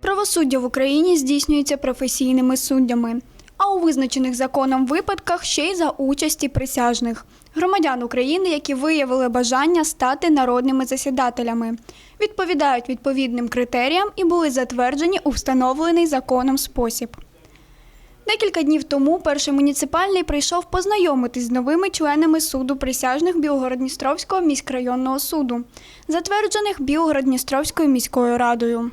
Правосуддя в Україні здійснюється професійними суддями, а у визначених законом випадках ще й за участі присяжних громадян України, які виявили бажання стати народними засідателями, відповідають відповідним критеріям і були затверджені у встановлений законом спосіб. Декілька днів тому перший муніципальний прийшов познайомитись з новими членами суду присяжних Білгород-Дністровського міськрайонного суду, затверджених Білгород-Дністровською міською радою.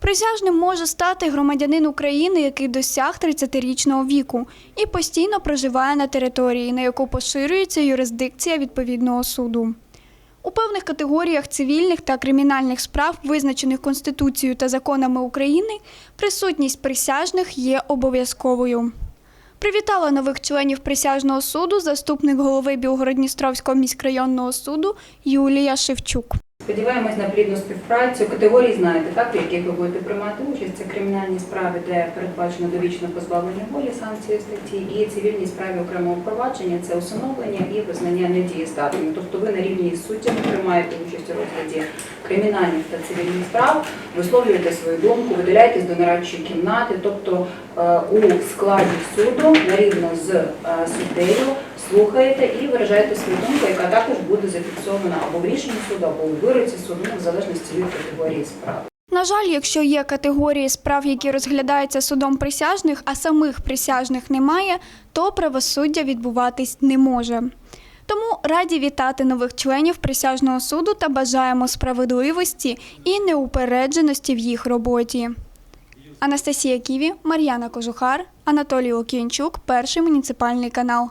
Присяжним може стати громадянин України, який досяг 30-річного віку і постійно проживає на території, на яку поширюється юрисдикція відповідного суду. У певних категоріях цивільних та кримінальних справ, визначених Конституцією та законами України, присутність присяжних є обов'язковою. Привітала нових членів присяжного суду заступник голови Білгород-Дністровського міськрайонного суду Юлія Шевчук. Сподіваємось на плідну співпрацю. Категорії знаєте, так, в яких ви будете приймати участь. Це кримінальні справи, де передбачено довічне позбавлення волі санкції статті, і цивільні справи окремого провадження це усиновлення і визнання недієздатними. Тобто ви на рівні з суддями приймаєте участь у розгляді кримінальних та цивільних справ, висловлюєте свою думку, виділяєтесь до нарадчої кімнати, тобто е, у складі суду на рівно з е, суддею слухаєте і виражаєте свою думку, яка також буде зафіксована або в рішенні суду, або у вироці суду, ну, в залежності від категорії справи. На жаль, якщо є категорії справ, які розглядаються судом присяжних, а самих присяжних немає, то правосуддя відбуватись не може. Тому раді вітати нових членів присяжного суду та бажаємо справедливості і неупередженості в їх роботі. Анастасія Ківі, Мар'яна Кожухар, Анатолій Лук'янчук, перший муніципальний канал.